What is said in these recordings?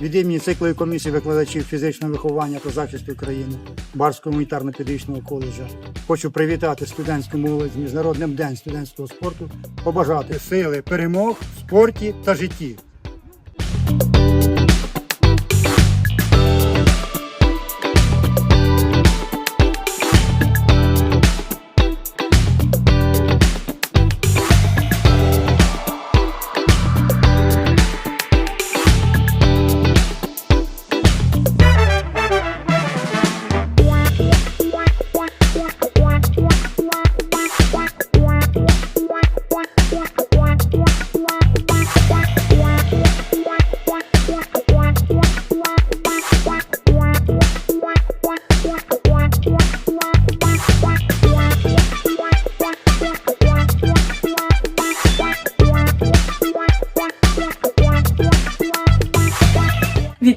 Від імені циклої комісії викладачів фізичного виховання та захисту України Барського гуманітарно-педагогічного коледжу. хочу привітати студентську молодь з Міжнародним день студентського спорту, побажати сили, перемог в спорті та житті.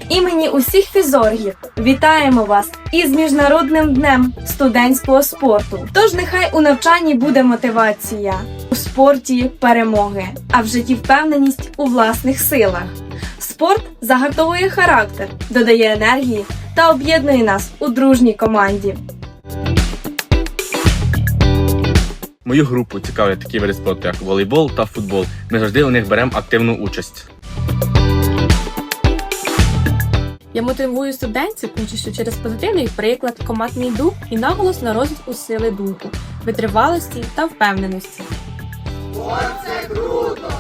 Імені усіх фізоргів вітаємо вас із Міжнародним днем студентського спорту. Тож нехай у навчанні буде мотивація, у спорті перемоги, а в житті впевненість у власних силах. Спорт загартовує характер, додає енергії та об'єднує нас у дружній команді. Мою групу цікавлять такі види спорту, як волейбол та футбол. Ми завжди у них беремо активну участь. Я мотивую студентів участю через позитивний приклад, командний дух і наголос на розвитку сили духу, витривалості та впевненості. О, це круто!